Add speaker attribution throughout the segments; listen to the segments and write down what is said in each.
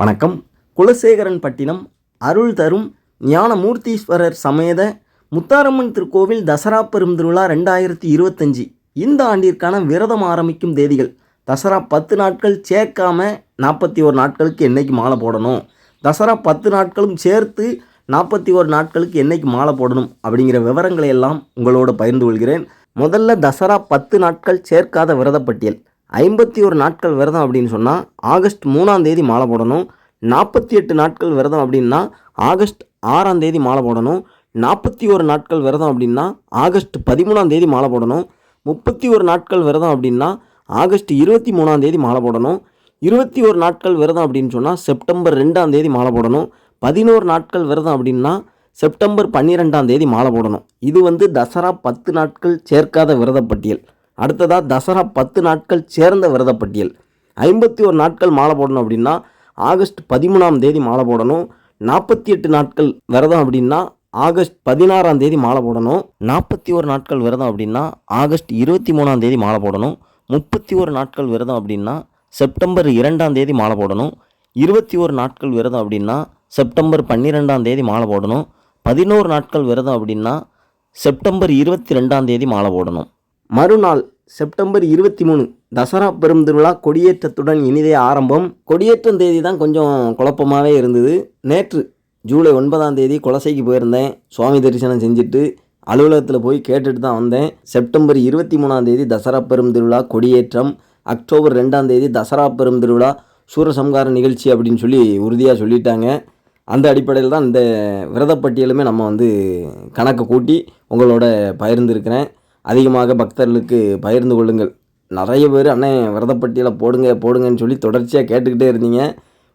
Speaker 1: வணக்கம். குலசேகரன் பட்டினம் அருள் தரும் ஞானமூர்த்தீஸ்வரர் சமேத முத்தாரம்மன் திருக்கோவில் தசரா பெரும் திருவிழா ரெண்டாயிரத்தி இருபத்தஞ்சி. இந்த ஆண்டிற்கான விரதம் ஆரம்பிக்கும் தேதிகள். தசரா பத்து நாட்கள் சேர்க்காம நாற்பத்தி ஒரு நாட்களுக்கு என்றைக்கு மாலை போடணும்? தசரா பத்து நாட்களும் சேர்த்து நாற்பத்தி ஒரு நாட்களுக்கு என்னைக்கு மாலை போடணும்? அப்படிங்கிற விவரங்களை எல்லாம் உங்களோட பகிர்ந்து கொள்கிறேன். முதல்ல தசரா பத்து நாட்கள் சேர்க்காத விரதப்பட்டியல். ஐம்பத்தி ஒரு நாட்கள் விரதம் அப்படின்னு சொன்னால் ஆகஸ்ட் மூணாம் தேதி மாலை போடணும். நாற்பத்தி எட்டு நாட்கள் விரதம் அப்படின்னா ஆகஸ்ட் ஆறாம் தேதி மாலை போடணும். நாற்பத்தி ஒரு நாட்கள் விரதம் அப்படின்னா ஆகஸ்ட் பதிமூணாம் தேதி மாலை போடணும். முப்பத்தி ஒரு நாட்கள் விரதம் அப்படின்னா ஆகஸ்ட் இருபத்தி மூணாம் தேதி மாலை போடணும். இருபத்தி ஒரு நாட்கள் விரதம் அப்படின்னு சொன்னால் செப்டம்பர் ரெண்டாம் தேதி மாலை போடணும். பதினோரு நாட்கள் விரதம் அப்படின்னா செப்டம்பர் பன்னிரெண்டாம் தேதி மாலை போடணும். இது வந்து தசரா பத்து நாட்கள் சேர்க்காத விரதப்பட்டியல். அடுத்ததாக தசரா பத்து நாட்கள் சேர்ந்த விரதப்பட்டியல். ஐம்பத்தி ஒரு நாட்கள் மாலை போடணும் அப்படின்னா ஆகஸ்ட் பதிமூணாம் தேதி மாலை போடணும். நாற்பத்தி எட்டு நாட்கள் விரதம் அப்படின்னா ஆகஸ்ட் பதினாறாம் தேதி மாலை போடணும். நாற்பத்தி ஒரு நாட்கள் விரதம் அப்படின்னா ஆகஸ்ட் இருபத்தி மூணாம் தேதி மாலை போடணும். முப்பத்தி ஒரு நாட்கள் விரதம் அப்படின்னா செப்டம்பர் இரண்டாம் தேதி மாலை போடணும். இருபத்தி ஒரு நாட்கள் விரதம் அப்படின்னா செப்டம்பர் பன்னிரெண்டாம் தேதி மாலை போடணும். பதினோரு நாட்கள் விரதம் அப்படின்னா செப்டம்பர் இருபத்தி ரெண்டாம் தேதி மாலை போடணும். மறுநாள் செப்டம்பர் இருபத்தி மூணு தசரா பெரும் திருவிழா கொடியேற்றத்துடன் இனிதே ஆரம்பம். கொடியேற்றம் தேதி தான் கொஞ்சம் குழப்பமாகவே இருந்தது. நேற்று ஜூலை ஒன்பதாம் தேதி குலசைக்கு போயிருந்தேன். சுவாமி தரிசனம் செஞ்சுட்டு அலுவலகத்தில் போய் கேட்டுட்டு தான் வந்தேன். செப்டம்பர் இருபத்தி மூணாம் தேதி தசரா பெரும் திருவிழா கொடியேற்றம். அக்டோபர் ரெண்டாம் தேதி தசரா பெரும் திருவிழா சூரசம்கார நிகழ்ச்சி அப்படின்னு சொல்லி உறுதியாக சொல்லிட்டாங்க. அந்த அடிப்படையில் தான் இந்த விரதப்பட்டியலுமே நம்ம வந்து கணக்கு கூட்டி உங்களோட பகிர்ந்துருக்கிறேன். அதிகமாக பக்தர்களுக்கு பகிர்ந்து கொள்ளுங்கள். நிறைய பேர் அண்ணே விரதப்பட்டியலை போடுங்க போடுங்கன்னு சொல்லி தொடர்ச்சியாக கேட்டுக்கிட்டே இருந்தீங்க.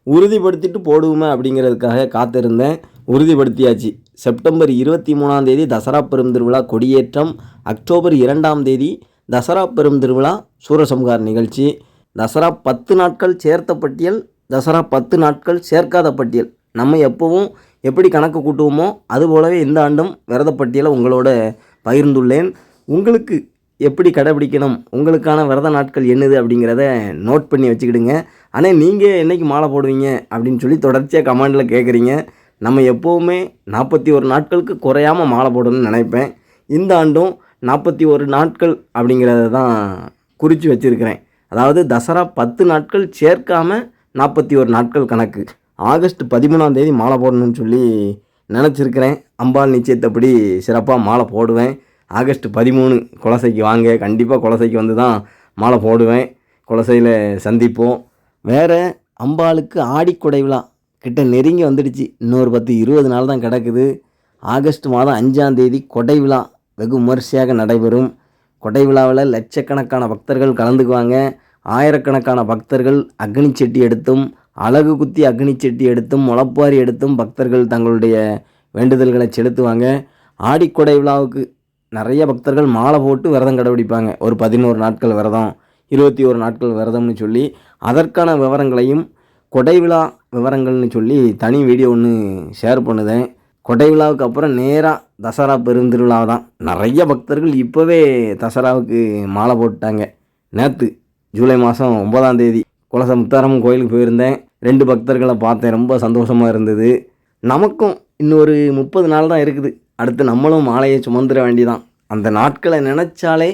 Speaker 1: உறுதிப்படுத்திட்டு போடுவோமே அப்படிங்கிறதுக்காக காத்திருந்தேன். உறுதிப்படுத்தியாச்சு. செப்டம்பர் இருபத்தி மூணாம் தேதி தசரா பெரும் திருவிழா கொடியேற்றம். அக்டோபர் இரண்டாம் தேதி தசரா பெரும் திருவிழா சூரசம்கார் நிகழ்ச்சி. தசரா பத்து நாட்கள் சேர்த்த பட்டியல் தசரா பத்து நாட்கள் சேர்க்காத பட்டியல். நம்ம எப்போவும் எப்படி கணக்கு கூட்டுவோமோ அதுபோலவே இந்த ஆண்டும் விரதப்பட்டியலை உங்களோட பகிர்ந்துள்ளேன். உங்களுக்கு எப்படி கடைபிடிக்கணும்? உங்களுக்கான விரத நாட்கள் என்னது அப்படிங்கிறத நோட் பண்ணி வச்சுக்கிடுங்க. ஆனால் நீங்கள் என்றைக்கு மாலை போடுவீங்க அப்படின்னு சொல்லி தொடர்ச்சியாக கமெண்டில் கேட்குறீங்க நம்ம எப்போவுமே நாற்பத்தி ஒரு நாட்களுக்கு குறையாமல் மாலை போடணும்னு நினைப்பேன். இந்த ஆண்டும் நாற்பத்தி ஒரு நாட்கள் அப்படிங்கிறத தான் குறித்து வச்சுருக்கிறேன். அதாவது தசரா பத்து நாட்கள் சேர்க்காமல் நாற்பத்தி ஒரு நாட்கள் கணக்கு. ஆகஸ்ட் பதிமூணாம் தேதி மாலை போடணும்னு சொல்லி நினச்சிருக்கிறேன். அம்பாள் நிச்சயத்தப்படி சிறப்பாக மாலை போடுவேன். ஆகஸ்ட் பதிமூணு குலசைக்கு வாங்க. கண்டிப்பாக குலசைக்கு வந்து தான் மாலை போடுவேன். குலசையில் சந்திப்போம். வேறு அம்பாளுக்கு ஆடிக்குடை விழா கிட்ட நெருங்கி வந்துடுச்சு. இன்னொரு பத்து இருபது நாள் தான் கிடக்குது. ஆகஸ்ட் மாதம் அஞ்சாம் தேதி கொடை விழா வெகு விமரிசையாக நடைபெறும். கொடை விழாவில் லட்சக்கணக்கான பக்தர்கள் கலந்துக்குவாங்க. ஆயிரக்கணக்கான பக்தர்கள் அக்னி செட்டி எடுத்தும் அழகு குத்தி அக்னி செட்டி எடுத்தும் முளப்பாரி எடுத்தும் பக்தர்கள் தங்களுடைய வேண்டுதல்களை செலுத்துவாங்க. ஆடிக்கொடை விழாவுக்கு நிறைய பக்தர்கள் மாலை போட்டு விரதம் கடைபிடிப்பாங்க. ஒரு பதினோரு நாட்கள் விரதம் இருபத்தி ஒரு நாட்கள் விரதம்னு சொல்லி அதற்கான விவரங்களையும் கொடை விழா விவரங்கள்னு சொல்லி தனி வீடியோ ஒன்று ஷேர் பண்ணுதேன். கொடை விழாவுக்கு அப்புறம் நேராக தசரா பெருந்திருவிழா தான். நிறைய பக்தர்கள் இப்போவே தசராவுக்கு மாலை போட்டுட்டாங்க. நேற்று ஜூலை மாதம் ஒன்பதாம் தேதி குலச முத்தாரம் கோயிலுக்கு போயிருந்தேன். ரெண்டு பக்தர்களை பார்த்தேன். ரொம்ப சந்தோஷமாக இருந்தது. நமக்கும் இன்னொரு முப்பது நாள் தான் இருக்குது. அடுத்து நம்மளும் மாலையை சுமந்துட வேண்டிதான். அந்த நாட்களை நினச்சாலே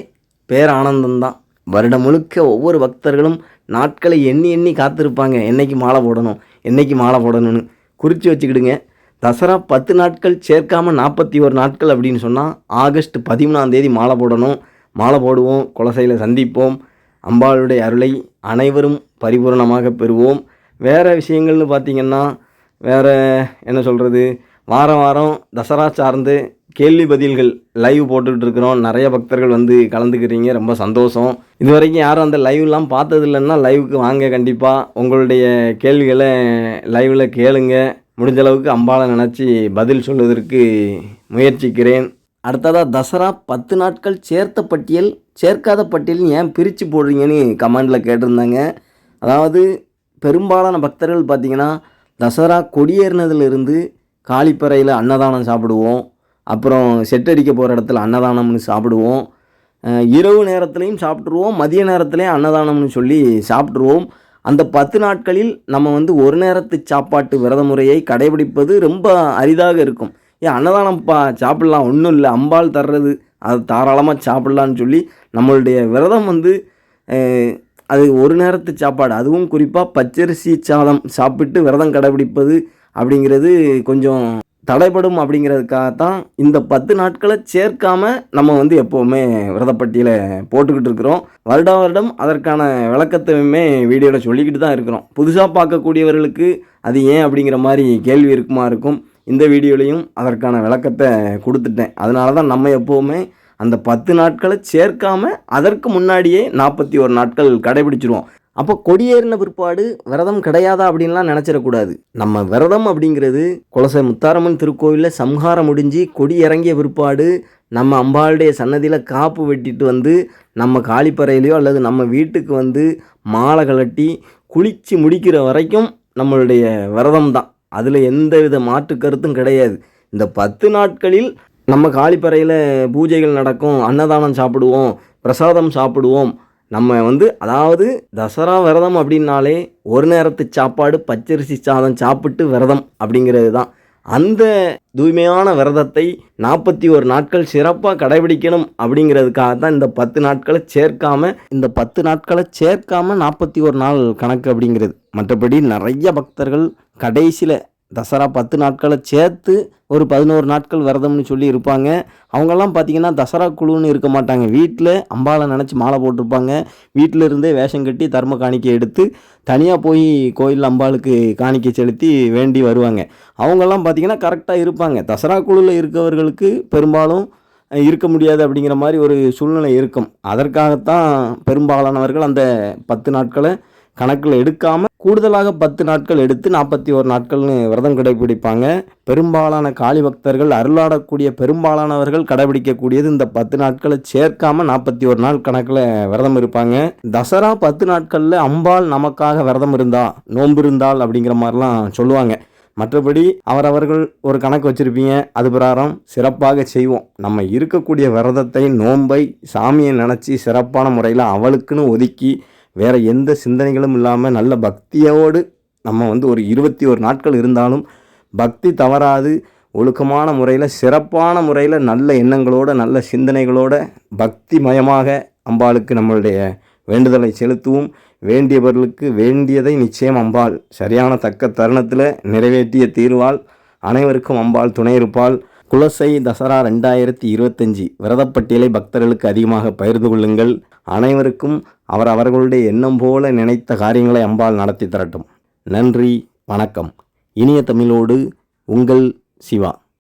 Speaker 1: பேரானந்தம்தான். வருடம் முழுக்க ஒவ்வொரு பக்தர்களும் நாட்களை எண்ணி எண்ணி காத்திருப்பாங்க. என்னைக்கு மாலை போடணும் என்னைக்கு மாலை போடணும்னு. குறித்து வச்சுக்கிடுங்க. தசரா பத்து நாட்கள் சேர்க்காமல் நாற்பத்தி ஒரு நாட்கள் அப்படின்னு சொன்னால் ஆகஸ்ட் பதிமூணாம் தேதி மாலை போடணும். மாலை போடுவோம் குலசையில் சந்திப்போம். அம்பாளுடைய அருளை அனைவரும் பரிபூரணமாக பெறுவோம். வேறு விஷயங்கள்னு பார்த்திங்கன்னா வேறு என்ன சொல்கிறது வாரம் வாரம் தசரா சார்ந்து கேள்வி பதில்கள் லைவ் போட்டுக்கிட்டு இருக்கிறோம். நிறைய பக்தர்கள் வந்து கலந்துக்கிறீங்க. ரொம்ப சந்தோஷம். இது வரைக்கும் யாரும் அந்த லைவ்லாம் பார்த்தது இல்லைன்னா லைவுக்கு வாங்க கண்டிப்பாக உங்களுடைய கேள்விகளை லைவில் கேளுங்க. முடிஞ்ச அளவுக்கு அம்பாளை நினச்சி பதில் சொல்வதற்கு முயற்சிக்கிறேன். அடுத்ததாக தசரா பத்து நாட்கள் சேர்த்த பட்டியல் சேர்க்காத பட்டியல் ஏன் பிரித்து போடுறீங்கன்னு கமெண்டில் கேட்டிருந்தாங்க. அதாவது பெரும்பாலான பக்தர்கள் பார்த்திங்கன்னா தசரா கொடியேறினதுலேருந்து காளிப்பறையில் அன்னதானம் சாப்பிடுவோம். அப்புறம் செட்டடிக்க போகிற இடத்துல அன்னதானம்னு சாப்பிடுவோம். இரவு நேரத்துலையும் சாப்பிட்ருவோம் மதிய நேரத்துலேயும் அன்னதானம்னு சொல்லி சாப்பிட்ருவோம் அந்த பத்து நாட்களில் நம்ம வந்து ஒரு நேரத்து சாப்பாட்டு விரத முறையை கடைபிடிப்பது ரொம்ப அரிதாக இருக்கும். ஏன் அன்னதானம் பா சாப்பிட்லாம். ஒன்றும் இல்லை. அம்பாள் தர்றது அது தாராளமாக சாப்பிட்லான்னு சொல்லி நம்மளுடைய விரதம் வந்து அது ஒரு நேரத்து சாப்பாடு. அதுவும் குறிப்பாக பச்சரிசி சாதம் சாப்பிட்டு விரதம் கடைபிடிப்பது அப்படிங்கிறது கொஞ்சம் தடைப்படும் அப்படிங்கிறதுக்காக தான் இந்த பத்து நாட்களை சேர்க்காம நம்ம வந்து எப்போவுமே விரதப்பட்டியலை போட்டுக்கிட்டு இருக்கிறோம். வருடம் வருடம் அதற்கான விளக்கத்தையுமே வீடியோவில் சொல்லிக்கிட்டு தான் இருக்கிறோம். புதுசாக பார்க்கக்கூடியவர்களுக்கு அது ஏன் அப்படிங்கிற மாதிரி கேள்வி இருக்குமா இருக்கும். இந்த வீடியோலையும் அதற்கான விளக்கத்தை கொடுத்துட்டேன். அதனால தான் நம்ம எப்போவுமே அந்த பத்து நாட்களை சேர்க்காம அதற்கு முன்னாடியே நாற்பத்தி ஒரு நாட்கள் கடைபிடிச்சிருவோம். அப்போ கொடியேறின பிற்பாடு விரதம் கிடையாதா அப்படின்லாம் நினச்சிடக்கூடாது. நம்ம விரதம் அப்படிங்கிறது குலசை முத்தாரம்மன் திருக்கோவிலில் சம்ஹாரம் முடிஞ்சு கொடி இறங்கிய பிற்பாடு நம்ம அம்பாளுடைய சன்னதியில் காப்பு வெட்டிட்டு வந்து நம்ம காளிப்பறையிலையோ அல்லது நம்ம வீட்டுக்கு வந்து மாலை கலட்டி குளித்து முடிக்கிற வரைக்கும் நம்மளுடைய விரதம் தான் அதில் எந்த வித மாற்று கருத்தும் கிடையாது. இந்த பத்து நாட்களில் நம்ம காளிப்பறையில் பூஜைகள் நடக்கும் அன்னதானம் சாப்பிடுவோம் பிரசாதம் சாப்பிடுவோம். நம்ம வந்து அதாவது தசரா விரதம் அப்படின்னாலே ஒரு நேரத்து சாப்பாடு பச்சரிசி சாதம் சாப்பிட்டு விரதம் அப்படிங்கிறது தான். அந்த தூய்மையான விரதத்தை நாற்பத்தி ஒரு நாட்கள் சிறப்பாக கடைபிடிக்கணும் அப்படிங்கிறதுக்காக தான் இந்த பத்து நாட்களை சேர்க்காம இந்த பத்து நாட்களை சேர்க்காம நாற்பத்தி ஒரு நாள் கணக்கு அப்படிங்கிறது. மற்றபடி நிறைய பக்தர்கள் கடைசியில் தசரா பத்து நாட்களை சேர்த்து ஒரு பதினோரு நாட்கள் விரதம்னு சொல்லி இருப்பாங்க. அவங்கெல்லாம் பார்த்தீங்கன்னா தசரா குழுன்னு இருக்க மாட்டாங்க. வீட்டில் அம்பாளை நினச்சி மாலை போட்டிருப்பாங்க. வீட்டில் இருந்தே வேஷம் கட்டி தர்ம காணிக்கை எடுத்து தனியாக போய் கோயில் அம்பாளுக்கு காணிக்கை செலுத்தி வேண்டி வருவாங்க. அவங்கெல்லாம் பார்த்தீங்கன்னா கரெக்டாக இருப்பாங்க. தசரா குழுவில் இருக்கவர்களுக்கு பெரும்பாலும் இருக்க முடியாது அப்படிங்கிற மாதிரி ஒரு சூழ்நிலை இருக்கும். அதற்காகத்தான் பெரும்பாலானவர்கள் அந்த பத்து நாட்களை கணக்கில் எடுக்காமல் கூடுதலாக பத்து நாட்கள் எடுத்து நாற்பத்தி ஒரு நாட்கள்னு விரதம் கடைபிடிப்பாங்க. பெரும்பாலான காளி பக்தர்கள் அருளாடக்கூடிய பெரும்பாலானவர்கள் கடைபிடிக்கக்கூடியது இந்த பத்து நாட்களை சேர்க்காம நாற்பத்தி ஒரு நாள் கணக்கில் விரதம் இருப்பாங்க. தசரா பத்து நாட்களில் அம்பாள் நமக்காக விரதம் இருந்தா நோன்பு இருந்தால் அப்படிங்கிற மாதிரிலாம் சொல்லுவாங்க. மற்றபடி அவரவர்கள் ஒரு கணக்கு வச்சுருப்பீங்க அது பிரகாரம் சிறப்பாக செய்வோம். நம்ம இருக்கக்கூடிய விரதத்தை நோன்பை சாமியை நினச்சி சிறப்பான முறையில் அவளுக்குன்னு ஒதுக்கி வேற எந்த சிந்தனைகளும் இல்லாமல் நல்ல பக்தியோடு நம்ம வந்து ஒரு இருபத்தி ஒரு நாட்கள் இருந்தாலும் பக்தி தவறாது. ஒழுக்கமான முறையில் சிறப்பான முறையில் நல்ல எண்ணங்களோட நல்ல சிந்தனைகளோட பக்தி மயமாக அம்பாளுக்கு நம்மளுடைய வேண்டுதலை செலுத்துவோம். வேண்டியவர்களுக்கு வேண்டியதை நிச்சயம் அம்பாள் சரியான தக்க தருணத்தில் நிறைவேற்றிய தீர்வாள் அனைவருக்கும் அம்பாள் துணை இருப்பாள். குலசை தசரா ரெண்டாயிரத்தி இருபத்தஞ்சி விரதப்பட்டியலை பக்தர்களுக்கு அதிகமாக பகிர்ந்து கொள்ளுங்கள். அனைவருக்கும் அவர் அவர்களுடைய எண்ணம் போல நினைத்த காரியங்களை அம்பாள் நடத்தி தரட்டும். நன்றி வணக்கம். இனிய தமிழோடு உங்கள் சிவா.